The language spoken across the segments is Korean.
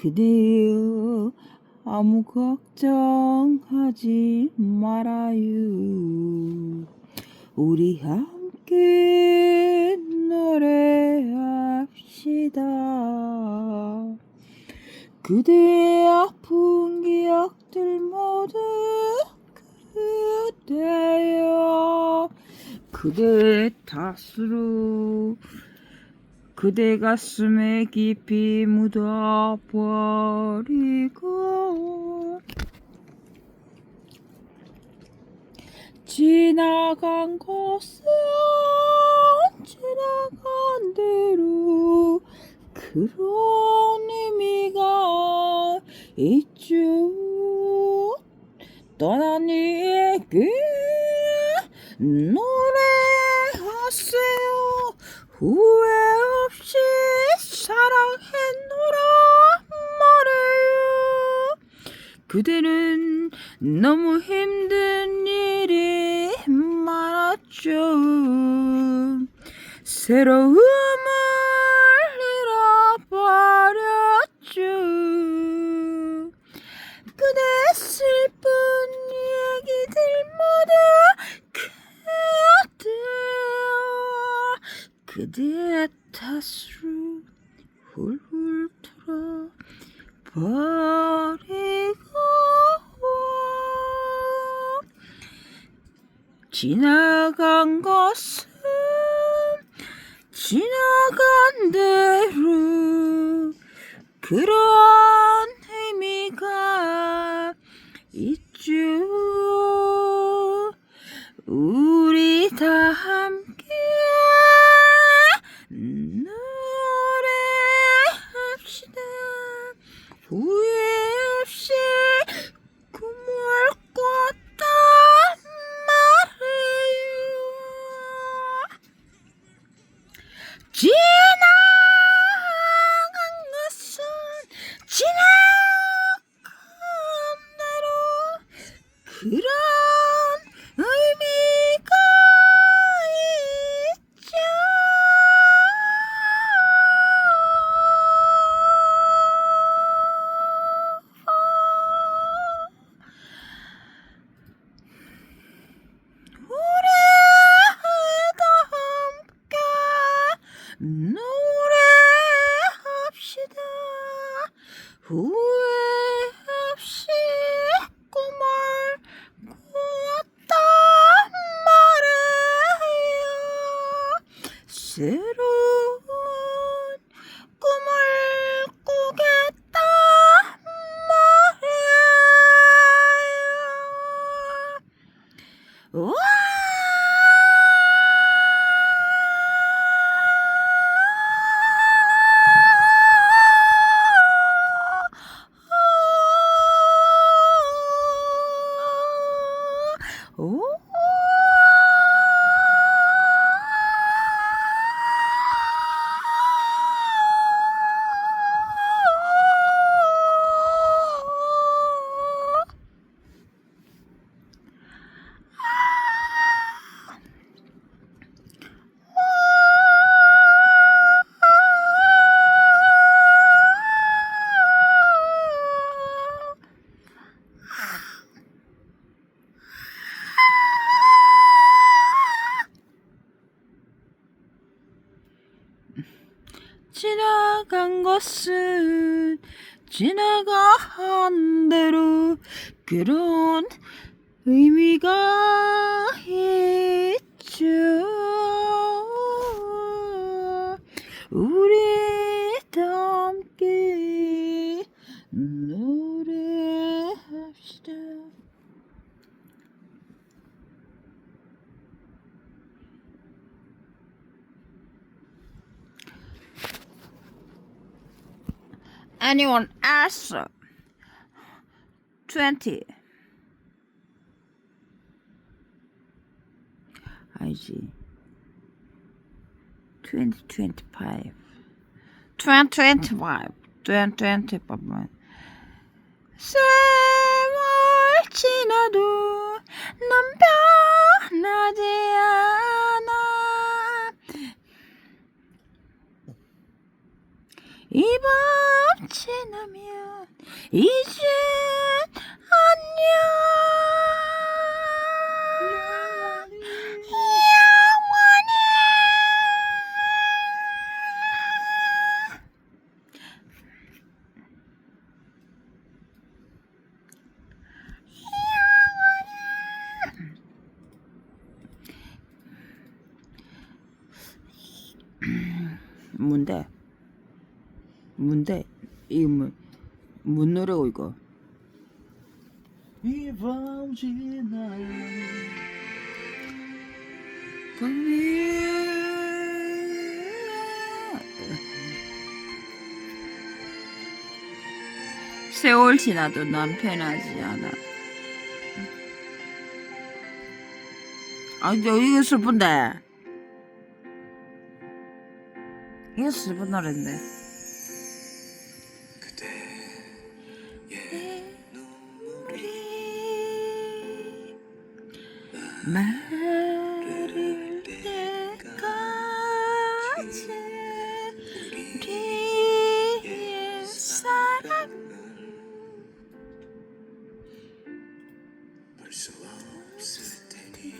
그대여 아무 걱정하지 말아요. 우리 함께 노래합시다. 그대의 아픈 기억들 모두 그대여 그대의 탓으로 그대 가슴에 깊이 묻어버리고 지나간 것은 지나간 대로 그런 의미가 있죠. 떠난 이에게 노래하세요. 후회 없이 사랑했노라 말해요 그대는 너무 힘든 일이 많았죠. 새로움 지나간 것은 지나간 대로 그런 후 지나간 것은 지나간 대로 그런 의미가 있죠. anyone else? 20. IG. 2025. 2025. 2025. Se nadia. 이밤 지나면 이젠 안녕. 이거 뭐, 뭔 노래고 이거? 이밤 지나 세월 지나도 난 편하지 않아. 아, 저 이거 슬픈데. 이거 슬픈 노래인데. 마를 때까지 우리의 사랑 볼수 없을 테니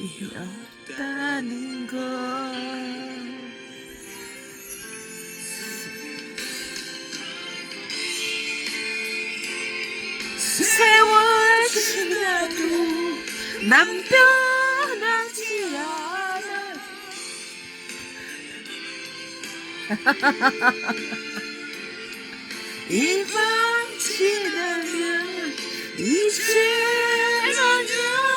없다는 걸. 세월 지나도 난 변하지 않아. 이밤 지나면 이제 안녕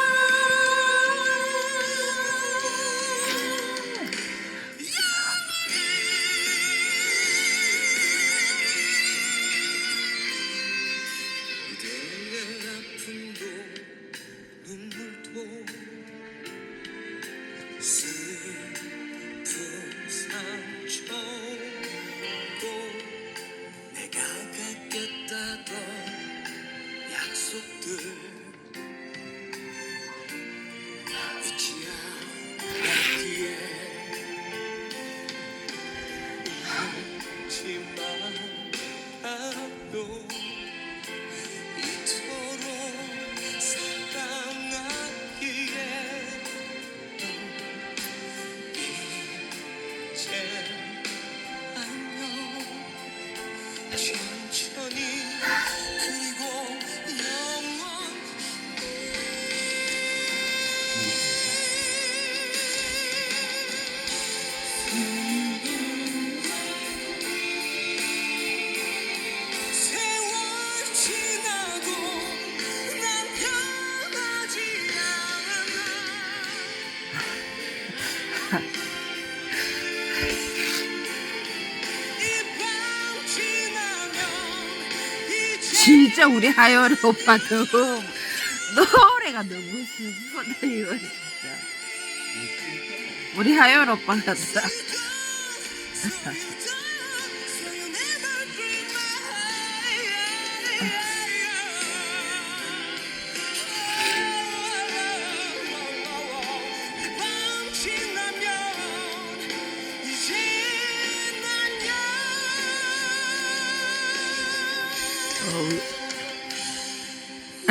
않 진짜 우리 하열 오빠 너무 노래가 너무 슬프다 이거 진짜. 우리 하열 오빠 같다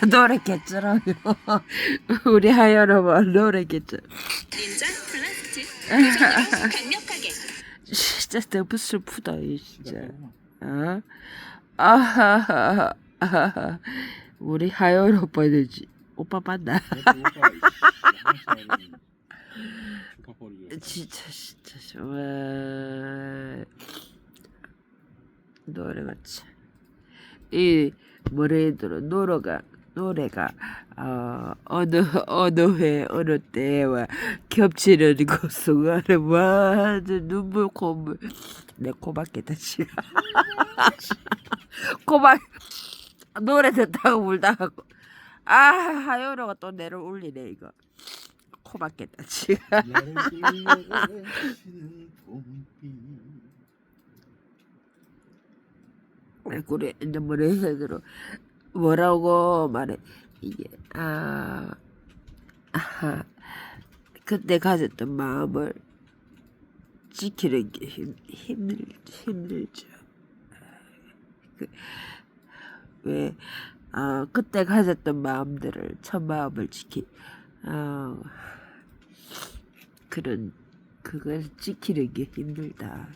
노래 개쩌라요. 우리 하여러분 노래 도전으로 강력하게 진짜 너무 슬프다 이 진짜. 어? 아하하. 아하하. 우리 하열 오빠는 지- 오빠 맞나? 진짜 진짜 정말 노래가 참이 뭐래더라 노래가 노래가 어 어느 어느 해 어느 때와 겹치는 그 순간에 완전 눈물 콧물. 내 코밖에 다치 코박 노래 듣다가 울다가 아 하요로가 또 내를 울리네 이거. 코밖에 다치 그래 이제 뭐래 해들어 뭐라고 말해 이게 아 아하 그때 가졌던 마음을 지키는 게 힘, 힘들 힘들죠. 그, 왜 아, 그때 가졌던 마음들을 첫 마음을 지키 아, 그런 그걸 지키는 게 힘들다.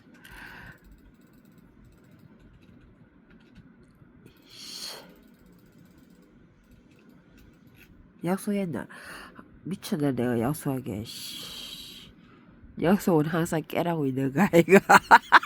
약속했나? 미쳤나 내가 약속하게 씨. 약속은 항상 깨라고 있는 거 아이가